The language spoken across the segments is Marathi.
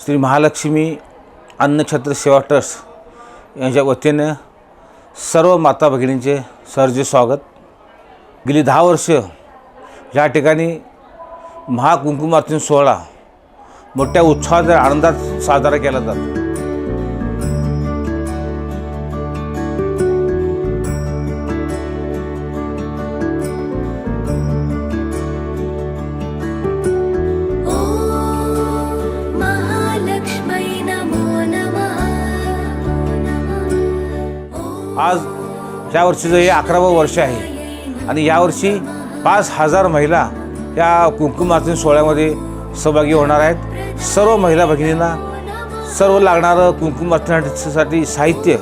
श्री महालक्ष्मी अन्नछत्र सेवा ट्रस्ट यांच्या वतीनं सर्व माता भगिनींचे सरजे स्वागत. गेली दहा वर्ष या ठिकाणी महाकुंकुमार्चन सोहळा मोठ्या उत्साहात आणि आनंदात साजरा केला जातो. त्या वर्षीचं हे अकरावं वर्ष आहे. आणि यावर्षी पाच हजार महिला या कुंकुमार्चन सोहळ्यामध्ये सहभागी होणार आहेत. सर्व महिला भगिनींना सर्व लागणारं कुंकुमार्चनासाठी साहित्य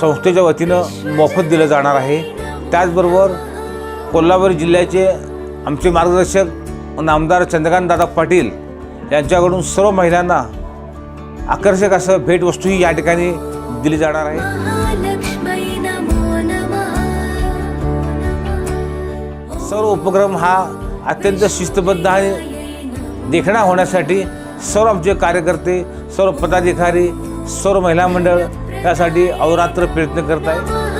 संस्थेच्या वतीनं मोफत दिलं जाणार आहे. त्याचबरोबर कोल्हापूर जिल्ह्याचे आमचे मार्गदर्शक नामदार चंद्रकांत दादा पाटील यांच्याकडून सर्व महिलांना आकर्षक असं भेटवस्तूही या ठिकाणी दिली जाणार आहे. उपक्रम हा अत्यंत शिस्तबद्ध आणि देखणा होण्यासाठी सर्व आमचे कार्यकर्ते सर्व पदाधिकारी सर्व महिला मंडळ यासाठी अवरात्र प्रयत्न करत आहेत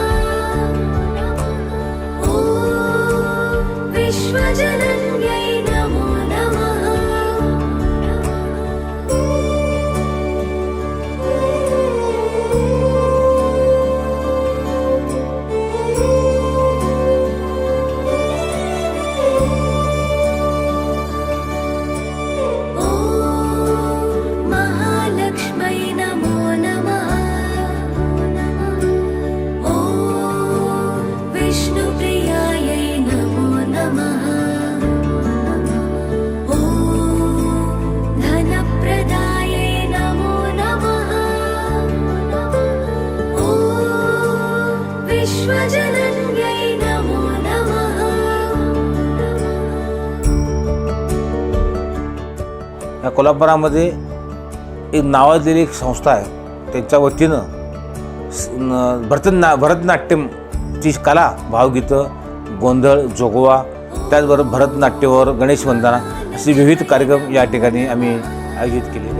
या कोल्हापुरामध्ये एक नावाजलेली एक संस्था आहे. त्यांच्या वतीनं भरतना भरतनाट्यमची कला भावगीतं गोंधळ जोगवा त्याचबरोबर भरतनाट्यवर गणेश वंदना असे विविध कार्यक्रम या ठिकाणी आम्ही आयोजित केले.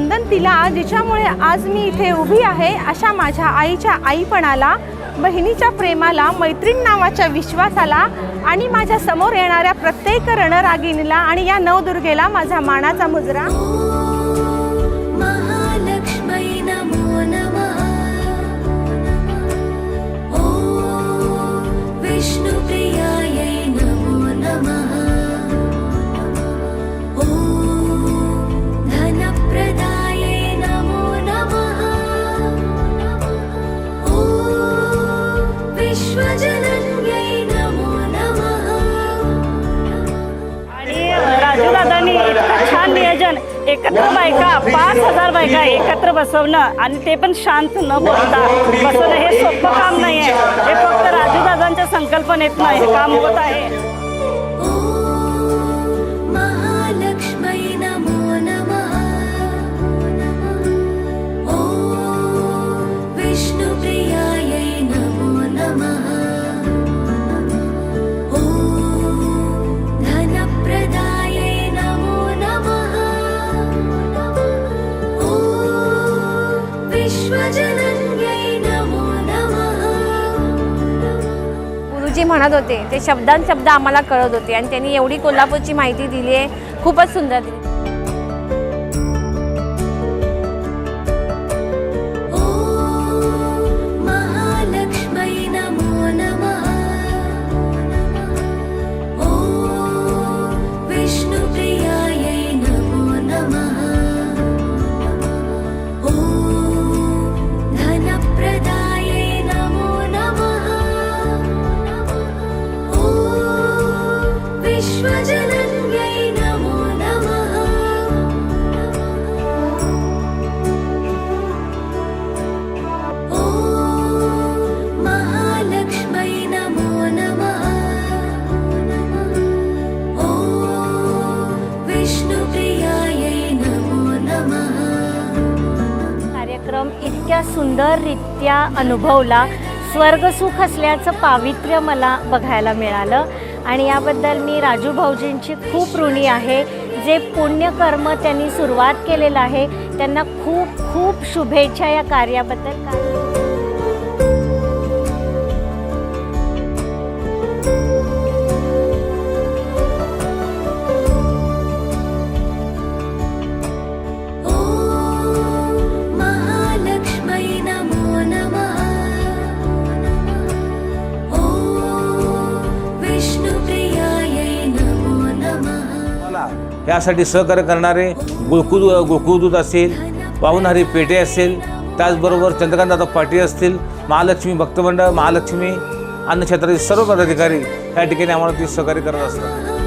वंदन तिला जिच्यामुळे आज मी इथे उभी आहे अशा माझ्या आईच्या आईपणाला बहिणीच्या प्रेमाला मैत्रीण नावाच्या विश्वासाला आणि माझ्यासमोर येणाऱ्या प्रत्येक रणरागिणीला आणि या नवदुर्गेला माझा मानाचा मुजरा. महालक्ष्मै एकत्र बायका पाच हजार बायका एकत्र बसवणं आणि ते पण शांत न बोलता बसवणं हे सोपं काम नाही आहे हे फक्त राजूदादांच्या संकल्पनेतनं हे काम होत आहे. गुरुजी म्हणत होते ते शब्दान शब्द आम्हाला कळत होते आणि त्यांनी एवढी कोल्हापूरची माहिती दिली आहे खूपच सुंदर दिली. विश्वजनन्यै नमो नमः। ॐ महालक्ष्मै नमो नमः। ॐ विष्णुप्रियायै नमो नमः। कार्यक्रम इतक्या सुंदररित्या अनुभवला. स्वर्गसुख असल्याचं पावित्र्य मला बघायला मिळालं. आणि याबद्दल मी राजू भाऊजींची खूप ऋणी आहे. जे पुण्यकर्म त्यांनी सुरुवात केलेलं आहे त्यांना खूप खूप शुभेच्छा या कार्याबद्दल. ॐ यासाठी सहकार्य करणारे गोकुळ गोकुळदूत असेल पाहुणहारी पेटे असेल त्याचबरोबर चंद्रकांतदादा पाटील असतील महालक्ष्मी भक्तमंडळ महालक्ष्मी अन्न क्षेत्रातील सर्व पदाधिकारी या ठिकाणी आम्हाला ते सहकार्य करत असतात.